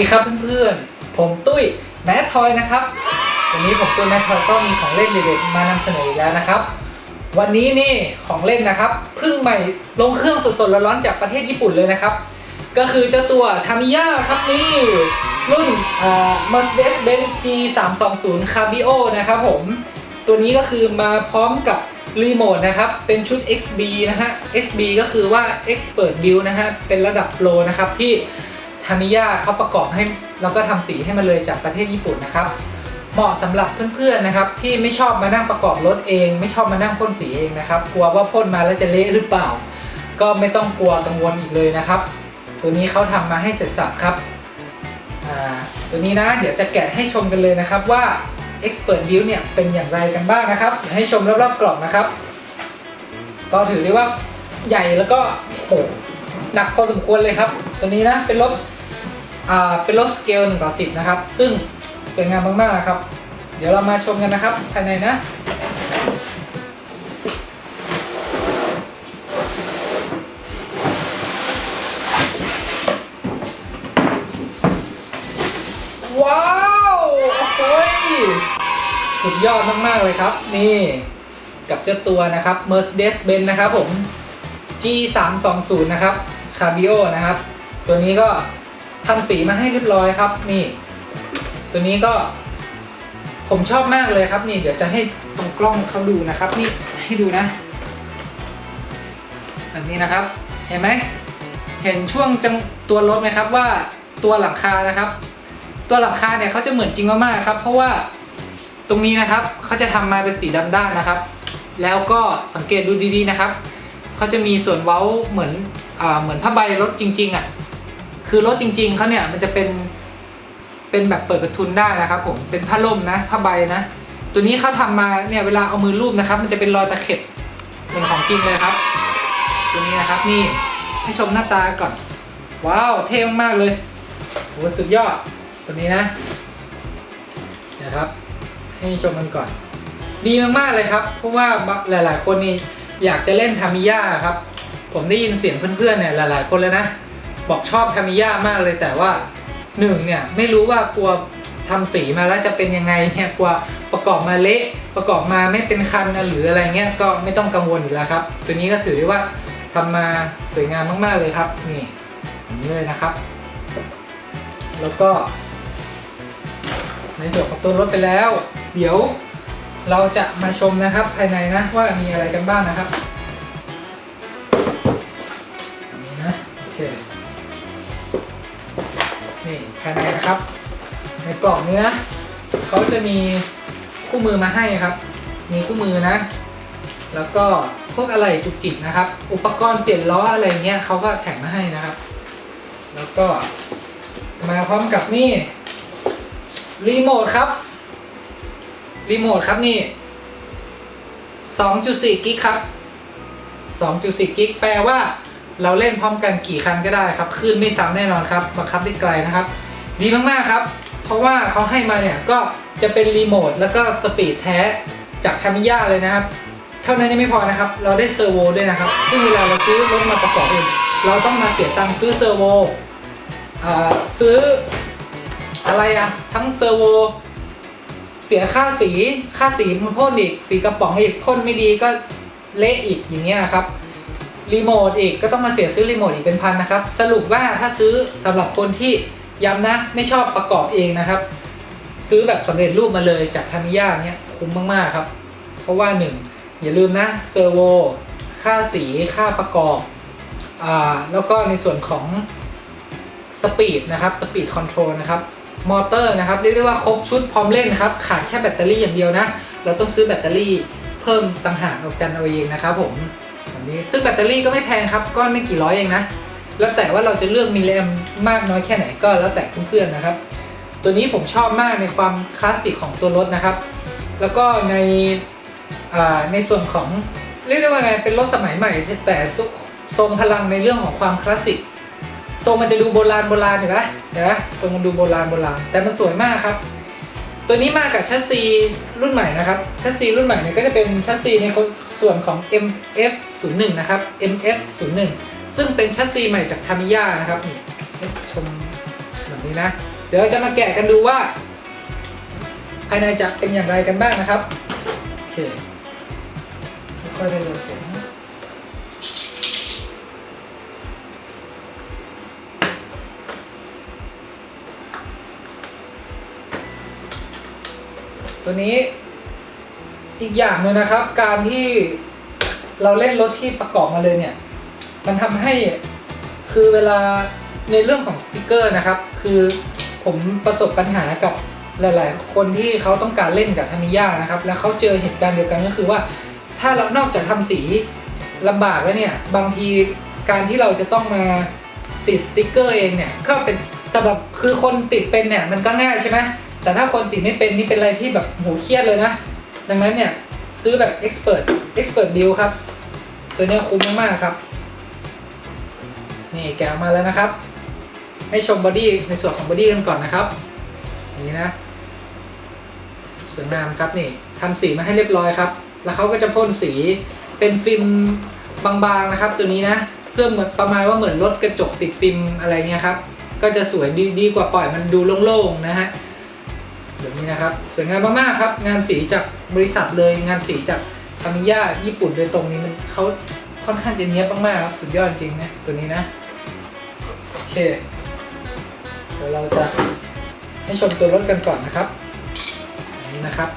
สวัสดีครับเพื่อนๆ ผมตุ้ยแมททอยนะครับ วันนี้ผมตุ้ยแมททอยก็มีของเล่นเด็กๆมานำเสนออีกแล้วนะครับ วันนี้นี่ของเล่นนะครับเพิ่งใหม่ลงเครื่องสดๆร้อนๆจากประเทศญี่ปุ่นเลยนะครับ ก็คือเจ้าตัวทามิยาครับนี่รุ่นอ่า Mercedes-Benz G320 Cabrio นะครับผม ตัวนี้ก็คือมาพร้อมกับรีโมทนะครับ เป็นชุด XB นะฮะ XB ก็คือว่า Expert Build นะฮะ เป็นระดับโปรนะครับที่ามิยาเขาประกอบให้แล้วก็ทำสีให้มาเลยจากประเทศญี่ปุ่นนะครับ เหมาะสำหรับเพื่อนๆนะครับ ที่ไม่ชอบมานั่งประกอบรถเอง ไม่ชอบมานั่งพ่นสีเองนะครับ กลัวว่าพ่นมาแล้วจะเละหรือเปล่า ก็ไม่ต้องกลัวกังวลอีกเลยนะครับ ตัวนี้เขาทำมาให้เสร็จสับครับตัวนี้นะเดี๋ยวจะแกะให้ชมกันเลยนะครับว่า Expert View เนี่ยเป็นอย่างไรกันบ้างนะครับเดี๋ยวให้ชมรอบๆกล่องนะครับ ก็ถือได้ว่าใหญ่แล้วก็โหหนักพอสมควรเลยครับ ตัวนี้นะเป็นรถ เป็นรถสเกล1ต่อ10นะครับ ซึ่งสวยงามมากๆครับ เดี๋ยวเรามาชมกันนะครับภายในนะว้าวโอ้ยสุดยอดมาก ๆ เลยครับ นี่กับเจ้าตัวนะครับ Mercedes-Benz นะครับผม G320 นะครับ Cabrio นะครับ ตัวนี้ก็ ทำสีมาให้เรียบร้อยครับ นี่ ตัวนี้ก็ผมชอบมากเลยครับ นี่ เดี๋ยวจะให้ตรงกล้องเขาดูนะครับ นี่ให้ดูนะแบบนี้นะครับ เห็นไหมเห็นช่วงจังตัวรถไหมครับว่าตัวหลังคานะครับ ตัวหลังคาเนี่ยเขาจะเหมือนจริงมากๆครับ เพราะว่าตรงนี้นะครับเขาจะทำมาเป็นสีดำด้านนะครับ แล้วก็สังเกตดูดีๆนะครับเขาจะมีส่วนเว้าเหมือนอเหมือนผ้าใบรถจริง ๆอะ คือรถจริง ๆเขาเนี่ยมันจะเป็นเป็นแบบเปิดประทุนได้นะครับผมเป็นผ้าล่มนะผ้าใบนะ ตัวนี้เขาทำมาเนี่ยเวลาเอามือลูบนะครับ มันจะเป็นรอยตะเข็บเหมือนของจริงเลยครับ ตัวนี้นะครับนี่ให้ชมหน้าตาก่อน ว้าวเท่มากเลยโหสุดยอดตัวนี้นะนะครับ ให้ชมกันก่อน ดีมากๆเลยครับ เพราะว่าหลาย ๆ คนนี่อยากจะเล่นทามิยาครับ ผมได้ยินเสียงเพื่อนๆเนี่ยหลาย ๆ คนเลยนะ บอกชอบทามิยามากเลยแต่ว่าหนึ่งเนี่ยไม่รู้ว่ากลัวทำสีมาแล้วจะเป็นยังไงเนี่ยกลัวประกอบมาเละประกอบมาไม่เป็นคันนะหรืออะไรเงี้ยก็ไม่ต้องกังวลอยู่แล้วครับ ตัวนี้ก็ถือได้ว่าทำมาสวยงามมาก ๆเลยครับนี่อย่างนี้เลยนะครับ แล้วก็ ในส่วนของตัวรถไปแล้ว เดี๋ยวเราจะมาชมนะครับภายในนะว่ามีอะไรกันบ้างนะครับ นี่ภายในนะครับ ในกล่องนี้นะเขาจะมีคู่มือมาให้ครับ มีคู่มือนะ แล้วก็พวกอะไรจุกจิกนะครับ อุปกรณ์เปลี่ยนล้ออะไรเงี้ยเขาก็แถมมาให้นะครับ แล้วก็มาพร้อมกับนี่รีโมทครับรีโมทครับนี่ 2.4 กิกครับ 2.4 กิกแปลว่า เราเล่นพร้อมกันกี่คันก็ได้ครับคลื่นไม่ซ้ำแน่นอนครับบังคับได้ไกลนะครับ ดีมากๆครับ เพราะว่าเขาให้มาเนี่ยก็จะเป็นรีโมทแล้วก็สปีดแท้จากทามิยาเลยนะครับ เท่านั้นยังไม่พอนะครับ เราได้เซอร์โวด้วยนะครับ ซึ่งเวลาเราซื้อรถมาประกอบเองเราต้องมาเสียตังค์ซื้อเซอร์โวซื้ออะไรอะทั้งเซอร์โวเสียค่าสีค่าสีมันพ่นอีกสีกระป๋องอีกพ่นไม่ดีก็เละอีกอย่างเงี้ยครับ รีโมทอีกก็ต้องมาเสียซื้อรีโมทอีกเป็นพันนะครับ สรุปว่าถ้าซื้อสำหรับคนที่ย้ำนะ ไม่ชอบประกอบเองนะครับ ซื้อแบบสำเร็จรูปมาเลยจากทามิยาเนี้ยคุ้มมากๆครับ เพราะว่าหนึ่งอย่าลืมนะเซอร์โวค่าสีค่าประกอบอ่าแล้วก็ในส่วนของสปีดนะครับสปีดคอนโทรลนะครับมอเตอร์นะครับเรียกได้ว่าครบชุดพร้อมเล่นนะครับ ขาดแค่แบตเตอรี่อย่างเดียวนะ เราต้องซื้อแบตเตอรี่เพิ่มต่างหากเอากันเอาเองนะครับผม นี้ ซึ่งแบตเตอรี่ก็ไม่แพงครับ ก้อนไม่กี่ร้อยเองนะ แล้วแต่ว่าเราจะเลือกมิลลิแอมมากน้อยแค่ไหนก็แล้วแต่เพื่อนๆนะครับ ตัวนี้ผมชอบมากในความคลาสสิกของตัวรถนะครับ แล้วก็ในในส่วนของเรียกได้ว่าไงเป็นรถสมัยใหม่ แต่ทรงพลังในเรื่องของความคลาสสิกทรงมันจะดูโบราณโบราณเห็นไหมเห็นไหมทรงมันดูโบราณโบราณแต่มันสวยมากครับ ตัวนี้มากับแชสซีรุ่นใหม่นะครับแชสซีรุ่นใหม่เนี่ยก็จะเป็นแชสซีในส่วนของ MF 0 1 นะครับ MF 0 1 ซึ่งเป็นแชสซีใหม่จากทามิยานะครับนี่ชมแบบนี้นะ เดี๋ยวเราจะมาแกะกันดูว่า ภายในจะเป็นอย่างไรกันบ้างนะครับโอเคค่อยๆได้เลยผม ตัวนี้อีกอย่างหนึ่งนะครับ การที่เราเล่นรถที่ประกอบมาเลยเนี่ย มันทำให้คือเวลาในเรื่องของสติกเกอร์นะครับ คือผมประสบปัญหากับหลาย ๆ คนที่เขาต้องการเล่นกับทามิยานะครับ แล้วเขาเจอเหตุการณ์เดียวกันก็คือว่า ถ้าเรานอกจากทำสีลำบากแล้วเนี่ย บางทีการที่เราจะต้องมาติดสติกเกอร์เองเนี่ยก็เป็นสำหรับคือคนติดเป็นเนี่ยมันก็ง่ายใช่ไหม แต่ถ้าคนติดไม่เป็นนี่เป็นอะไรที่แบบโหเครียดเลยนะ ดังนั้นเนี่ยซื้อแบบ expert expert deal ครับ ตัวนี้คุ้มมากๆครับ นี่แกะมาแล้วนะครับ ให้ชมบอดี้ในส่วนของบอดี้กันก่อนนะครับ นี่นะ สวยงามครับนี่ทำสีมาให้เรียบร้อยครับ แล้วเขาก็จะพ่นสีเป็นฟิล์มบางๆนะครับ ตัวนี้นะ เพื่อเหมือนประมาณว่าเหมือนรถกระจกติดฟิล์มอะไรเงี้ยครับ ก็จะสวยดีดีกว่าปล่อยมันดูโล่งๆนะฮะ แบบนี้นะครับสวยงามมากๆครับ งานสีจากบริษัทเลยงานสีจากทามิยาญี่ปุ่นโดยตรงนี้มันเขาค่อนข้างจะเนี้ยบมากๆครับสุดยอดจริงนะตัวนี้นะโอเคเดี๋ยวเราจะให้ชมตัวรถกันก่อนนะครับนนี้นะครับ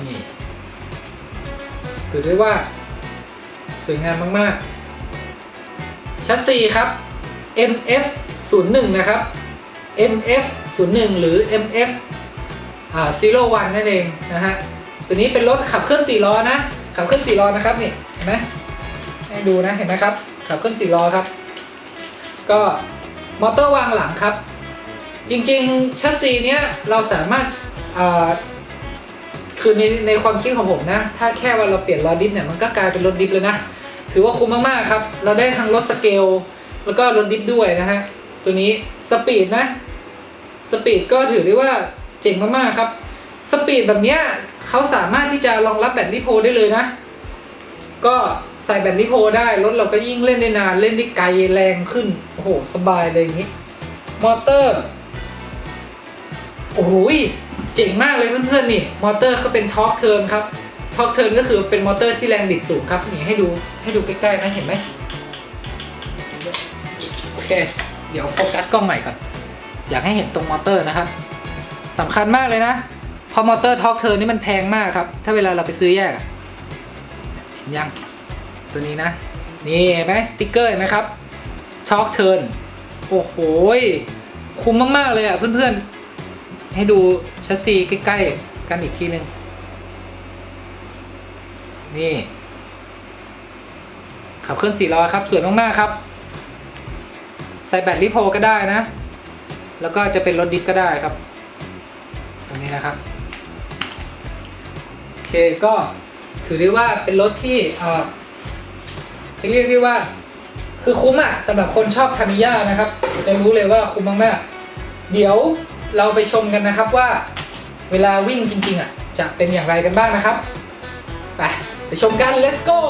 นี่ถือได้ว่า สวยงามมากๆ ชัสซีครับ MF 0 1 นะครับ MF 0 1หรือ MF 0 1นั่นเองนะฮะ ตัวนี้เป็นรถขับเคลื่อน4ล้อนะ ขับเคลื่อน4ล้อนะครับนี่เห็นไหมให้ดูนะเห็นไหมครับ ขับเคลื่อน4ล้อครับ ก็มอเตอร์วางหลังครับ จริงๆชัสซีเนี้ยเราสามารถอ่าคือในในความคิดของผมนะ ถ้าแค่ว่าเราเปลี่ยนล้อดิฟเนี่ยมันก็กลายเป็นรถดิฟเลยนะ ถือว่าคุ้มมากๆครับ เราได้ทั้งรถสเกล แล้วก็รถดิฟด้วยนะฮะ ตัวนี้สปีดนะ สปีดก็ถือได้ว่าเจ๋งมากๆครับสปีดแบบเนี้ยเขาสามารถที่จะรองรับแบตลิโพได้เลยนะ ก็ใส่แบตลิโพได้รถเราก็ยิ่งเล่นได้นานเล่นได้ไกลแรงขึ้น โอ้โห สบายเลยอย่างนี้ มอเตอร์ โอ้โหยเจ๋งมากเลยเพื่อนๆนี่ มอเตอร์ก็เป็นท็อร์กเทิร์นครับท็อร์กเทิร์นก็คือเป็นมอเตอร์ที่แรงบิดสูงครับ นี่ให้ดูให้ดูใกล้ๆนะเห็นไหมโอเค เดี๋ยวโฟกัสกล้องใหม่ก่อน อยากให้เห็นตรงมอเตอร์นะครับสำคัญมากเลยนะเพราะมอเตอร์ท็อร์กเทิร์นนี่มันแพงมากครับ ถ้าเวลาเราไปซื้อแยกเห็นยังตัวนี้นะ นี่เห็นไหมสติกเกอร์เห็นไหมครับช็อคเทิร์นโอ้โหคุ้มมาก ๆ เลยอะเพื่อนๆ ให้ดูชัสซีใกล้ ๆ กันอีกทีหนึ่งนี่ ขับเคลื่อนสี่ล้อครับ สวยมาก ๆ ครับ ใส่แบตลิโพก็ได้นะ แล้วก็จะเป็นรถดิฟก็ได้ครับอันนี้นะครับโอเคก็ถือได้ว่าเป็นรถที่เอ่อจะเรียกได้ว่าคือคุ้มอะสำหรับคนชอบทามิยานะครับจะรู้เลยว่าคุ้มมากๆ เดี๋ยวเราไปชมกันนะครับว่าเวลาวิ่งจริงๆอะจะเป็นอย่างไรกันบ้างนะครับ ไป ไปชมกัน let's go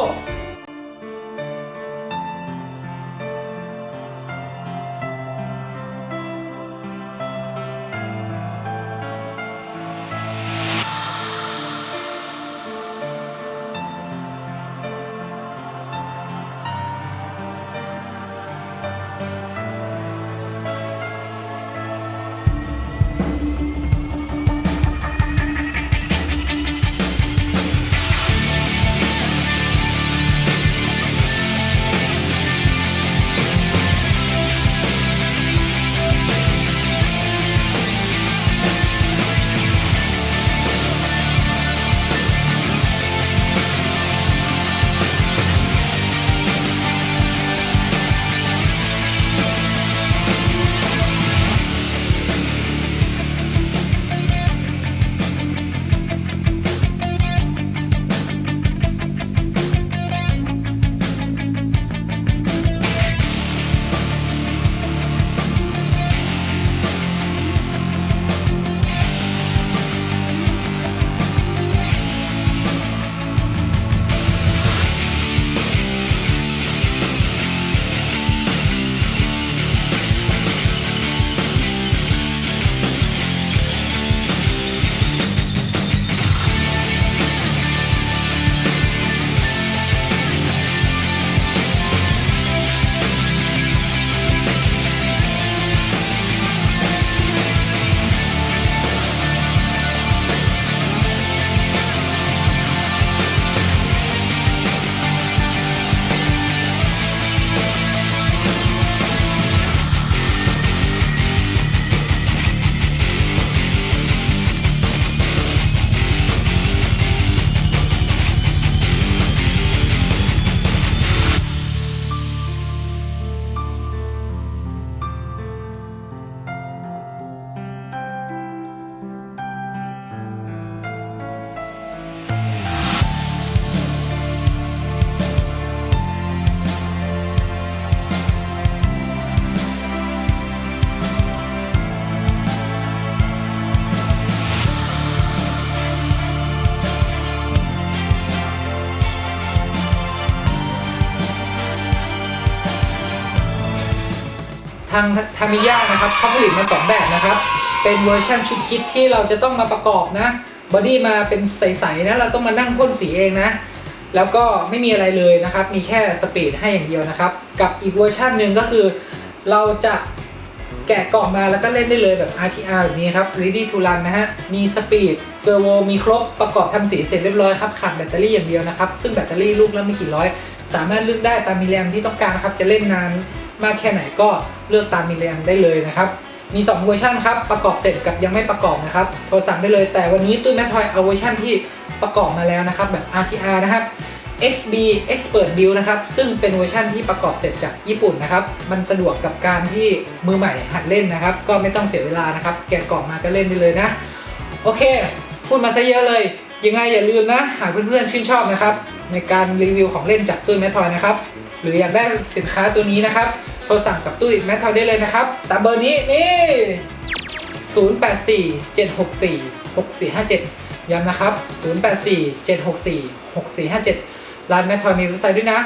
างทามิยานะครับเขาผลิตมา 2 แบบนะครับ เป็นเวอร์ชันชุดคิดที่เราจะต้องมาประกอบนะบอดี้มาเป็นใสๆนะเราต้องมานั่งพ่นสีเองนะ แล้วก็ไม่มีอะไรเลยนะครับ มีแค่สปีดให้อย่างเดียวนะครับ กับอีกเวอร์ชันหนึ่งก็คือ เราจะแกะกล่องมาแล้วก็เล่นได้เลยแบบ RTR แบบนี้ครับ ready to run นะฮะ มีสปีดเซอร์โวมีครบประกอบทำสีเสร็จเรียบร้อยครับขาดแบตเตอรี่อย่างเดียวนะครับ ซึ่งแบตเตอรี่ลูกละไม่กี่ร้อย สามารถเลือกได้ตามมิลลิแอมที่ต้องการนะครับ จะเล่นนาน มากแค่ไหนก็เลือกตามมิลลิแอมได้เลยนะครับมี 2 เวอร์ชันครับ ประกอบเสร็จกับยังไม่ประกอบนะครับโทรสั่งได้เลยแต่วันนี้ตุ้ยแมททอยเอาเวอร์ชันที่ประกอบมาแล้วนะครับ แบบ RTR นะครับ XB Expert Build นะครับ ซึ่งเป็นเวอร์ชันที่ประกอบเสร็จจากญี่ปุ่นนะครับ มันสะดวกกับการที่มือใหม่หัดเล่นนะครับ ก็ไม่ต้องเสียเวลานะครับ แกะกล่องมาก็เล่นได้เลยนะ โอเค พูดมาซะเยอะเลย ยังไงอย่าลืมนะ หากเพื่อนๆชื่นชอบนะครับ ในการรีวิวของเล่นจากตุ้ยแมททอยนะครับ หรืออยากได้สินค้าตัวนี้นะครับ โทรสั่งกับตุ้ยแมททอยได้เลยนะครับ ตามเบอร์นี้นี่ 0847646457 ย้ำนะครับ 0847646457 ร้านแมททอยมีเว็บไซต์ด้วยนะ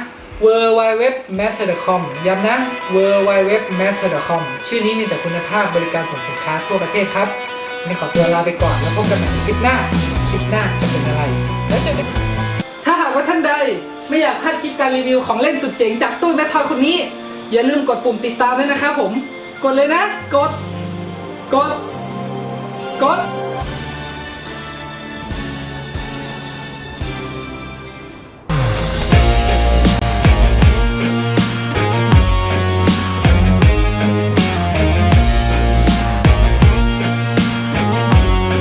w w w m a t t e r c o m ย้ำนะ w w w m a t t e r c o m ชื่อนี้มีแต่คุณภาพบริการส่งสินค้าทั่วประเทศครับไม่ขอตัวลาไปก่อนแล้วพบกันใหม่ในคลิปหน้า คลิปหน้าจะเป็นอะไร แล้วเจอกันถ้าหากว่าท่านใดไม่อยากพลาดคลิปการรีวิวของเล่นสุดเจ๋งจากตู้แมททอยคนนี้ อย่าลืมกดปุ่มติดตามด้วยนะครับผม กดเลยนะ กด กด กด